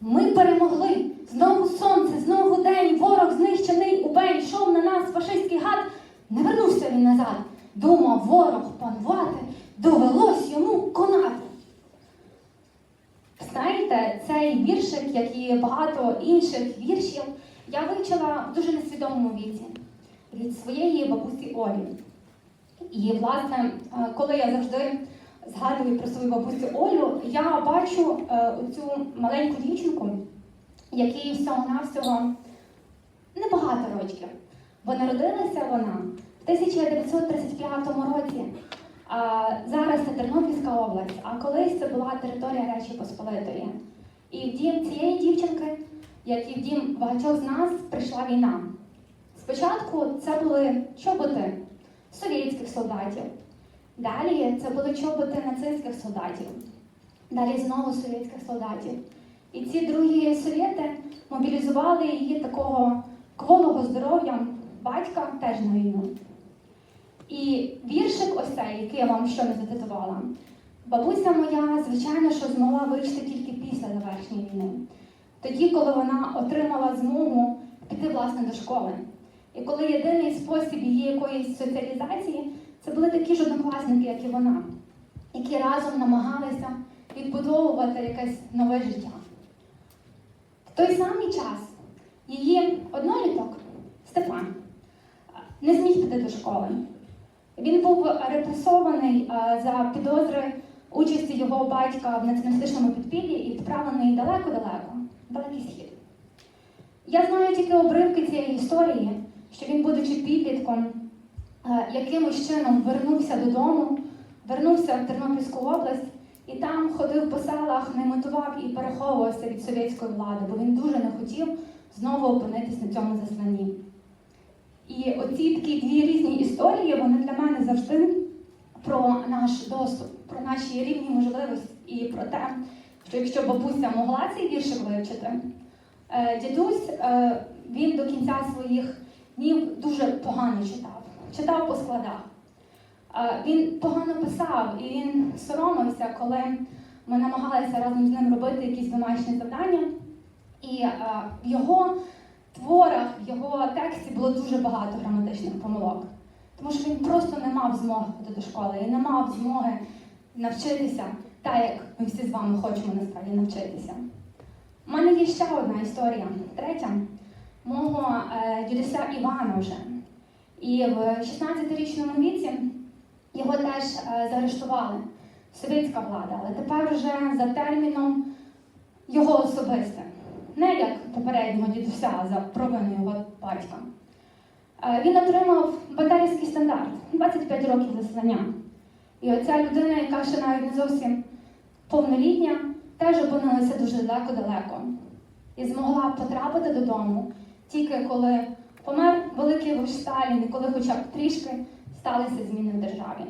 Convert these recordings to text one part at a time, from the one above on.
Ми перемогли! Знову сонце, знову день, ворог знищений, убей, йшов на нас фашистський гад. Не вернувся він назад. Думав ворог панувати, довелось йому конати. Знаєте, цей віршик, як і багато інших віршів, я вивчила в дуже несвідомому віці від своєї бабусі Олі. І, власне, е, коли я завжди згадую про свою бабусю Олю, я бачу е, цю маленьку дівчинку, якій всього-навсього небагато років. Бо народилася вона в 1935 році. А зараз це Тернопільська область, а колись це була територія Речі Посполитої. І в дім цієї дівчинки, як і в дім багатьох з нас, прийшла війна. Спочатку це були чоботи совєтських солдатів. Далі це були чоботи нацистських солдатів. Далі знову совєтських солдатів. І ці другі совєти мобілізували її такого кволого здоров'я батька теж на війну. І віршик ось цей, який я вам щойно зацитувала, бабуся моя, звичайно, що змогла вивчити тільки після завершення війни. Тоді, коли вона отримала змогу піти власне до школи. І коли єдиний спосіб її якоїсь соціалізації це були такі ж однокласники, як і вона, які разом намагалися відбудовувати якесь нове життя. В той самий час її одноліток Степан не зміг піти до школи. Він був репресований е, за підозри участі його батька в націоналістичному підпіллі і відправлений далеко-далеко, далекий схід. Я знаю тільки обривки цієї історії, що він, будучи підлітком, якимось чином вернувся додому, вернувся в Тернопільську область і там ходив по селах, наймитував і переховувався від совєтської влади, бо він дуже не хотів знову опинитись на цьому засланні. І оці такі дві різні історії, вони для мене завжди про наш доступ, про наші рівні можливості і про те, що якщо бабуся могла цей віршик вивчити, е, дідусь е, він до кінця своїх днів дуже погано читав, читав по складах. Він погано писав і він соромився, коли ми намагалися разом з ним робити якісь домашні завдання. І в його творах, в його тексті було дуже багато граматичних помилок. Тому що він просто не мав змоги ходити до школи і не мав змоги навчитися так, як ми всі з вами хочемо насправді навчитися. У мене є ще одна історія, третя, мого е, дідуся Івана вже. І в 16-річному віці його теж е, заарештували совєтська влада, але тепер вже за терміном його особисте. Не як попереднього дідуся за провину його батька. Е, Він отримав бандерівський стандарт 25 років заслання. І оця людина, яка ще навіть не зовсім повнолітня, теж опинилася дуже далеко-далеко. І змогла потрапити додому тільки коли помер великий вождь Сталін, коли хоча б трішки сталися зміни в державі.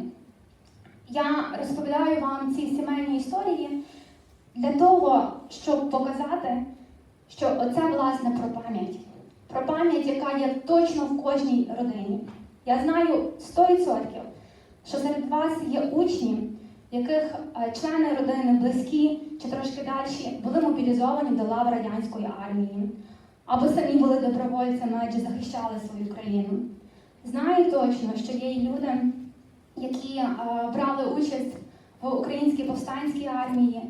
Я розповідаю вам ці сімейні історії для того, щоб показати, що оце власне про пам'ять. Про пам'ять, яка є точно в кожній родині. Я знаю 100%, що серед вас є учні, яких е, члени родини близькі чи трошки далі були мобілізовані до лав радянської армії, або самі були добровольцями, адже захищали свою країну. Знаю точно, що є люди, які е, брали участь в українській повстанській армії,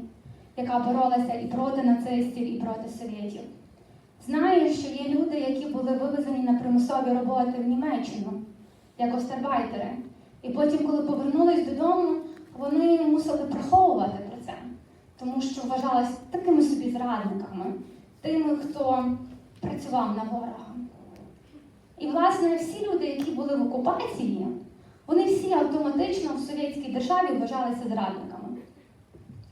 яка боролася і проти нацистів, і проти совєтів. Знаю, що є люди, які були вивезені на примусові роботи в Німеччину, як остарбайтери. І потім, коли повернулись додому, вони мусили приховувати про це, тому що вважалися такими собі зрадниками, тими, хто працював на ворога. І, власне, всі люди, які були в окупації, вони всі автоматично в совєтській державі вважалися зрадниками.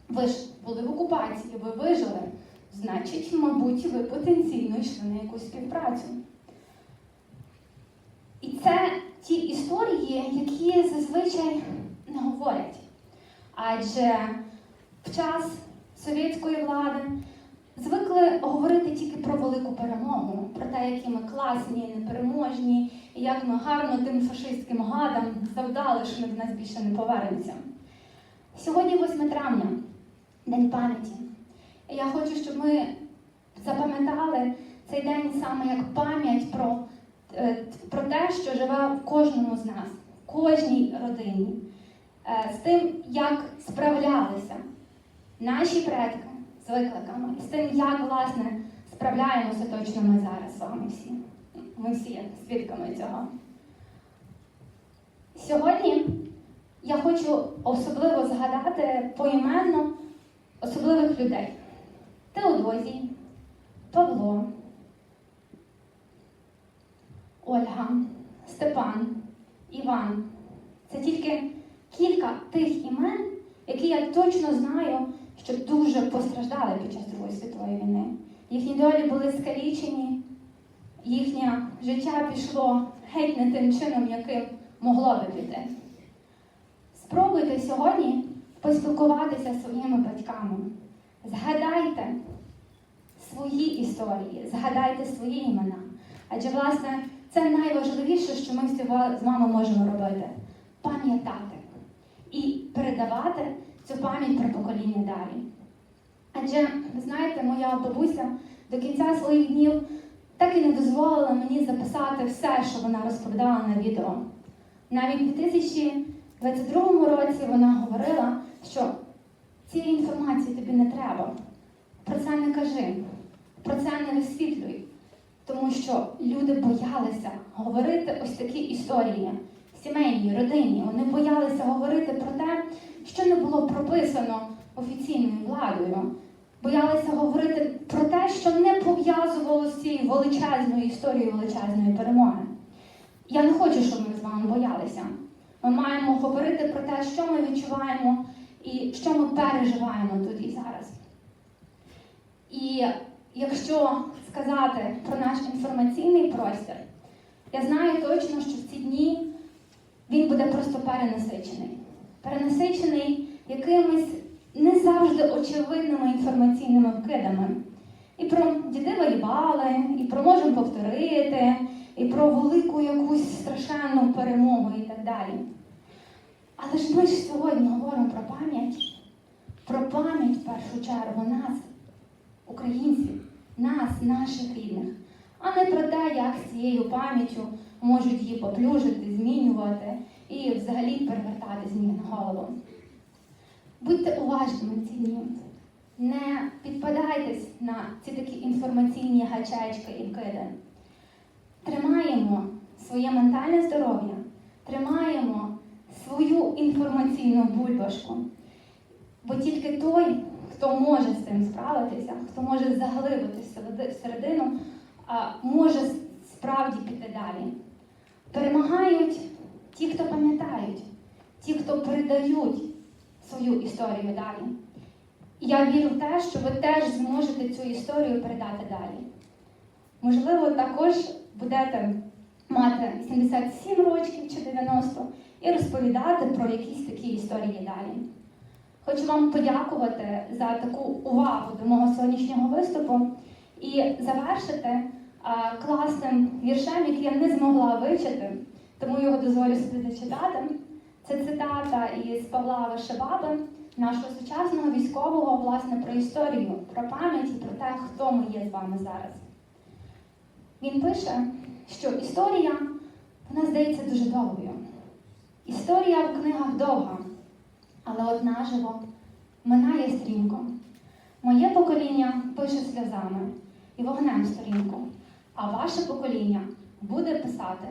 Ви ж були в окупації, ви вижили. Значить, мабуть, ви потенційно йшли на якусь співпрацю. І це ті історії, які зазвичай не говорять. Адже в час совєтської влади звикли говорити тільки про велику перемогу, про те, які ми класні, непереможні, і як ми гарно тим фашистським гадам завдали, що ми до нас більше не повернемося. Сьогодні 8 травня, День пам'яті. І я хочу, щоб ми запам'ятали цей день саме як пам'ять про, е, про те, що живе в кожному з нас, в кожній родині, Е, з тим, як справлялися наші предки з викликами, і з тим, як власне справляємося точно ми зараз з вами всі. Ми всі свідками цього. Сьогодні я хочу особливо згадати поіменно особливих людей: Теодозій, Павло, Ольга, Степан, Іван. Це тільки кілька тих імен, які я точно знаю, що дуже постраждали під час Другої світової війни. Їхні долі були скалічені, їхнє життя пішло геть не тим чином, яким могло би піти. Спробуйте сьогодні поспілкуватися зі своїми батьками. Згадайте свої історії, згадайте свої імена. Адже, власне, це найважливіше, що ми з вами можемо робити пам'ятати і передавати цю пам'ять про покоління далі. Адже, ви знаєте, моя бабуся до кінця своїх днів так і не дозволила мені записати все, що вона розповідала на відео. Навіть у 2022 році вона говорила, що цієї інформації тобі не треба. Про це не кажи, про це не висвітлюй. Тому що люди боялися говорити ось такі історії сімейній, родині. Вони боялися говорити про те, що не було прописано офіційною владою. Боялися говорити про те, що не пов'язувало з цією величезною історією величезної перемоги. Я не хочу, щоб ми з вами боялися. Ми маємо говорити про те, що ми відчуваємо і що ми переживаємо тут і зараз. І якщо сказати про наш інформаційний простір, я знаю точно, що в ці дні він буде просто перенасичений. Перенасичений якимись не завжди очевидними інформаційними вкидами. І про діди воювали, і про можемо повторити, і про велику якусь страшенну перемогу і так далі. Але ж ми ж сьогодні говоримо про пам'ять, про пам'ять в першу чергу нас, українців, нас, наших рідних, а не про те, як з цією пам'яттю можуть її поплюжити, змінювати і взагалі перевертати з ніг на голову. Будьте уважними ці дні. Не підпадайтесь на ці такі інформаційні гачечки і вкиди. Тримаємо своє ментальне здоров'я, тримаємо свою інформаційну бульбашку. Бо тільки той, хто може з цим справитися, хто може заглибитися всередину, може справді піти далі. Перемагають ті, хто пам'ятають, ті, хто передають свою історію далі. І я вірю в те, що ви теж зможете цю історію передати далі. Можливо, також будете мати 87 років чи 90 і розповідати про якісь такі історії далі. Хочу вам подякувати за таку увагу до мого сьогоднішнього виступу і завершити класним віршем, який я не змогла вивчити, тому його дозволю собі зачитати. Це цитата із Павла Вишебаби, нашого сучасного військового, власне, про історію, про пам'ять і про те, хто ми є з вами зараз. Він пише, що історія, вона здається дуже довгою. Історія в книгах довга, але от наживо минає стрімко. Моє покоління пише сльозами і вогнем сторінку, а ваше покоління буде писати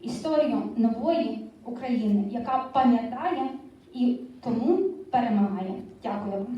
історію нової України, яка пам'ятає і тому перемагає. Дякую.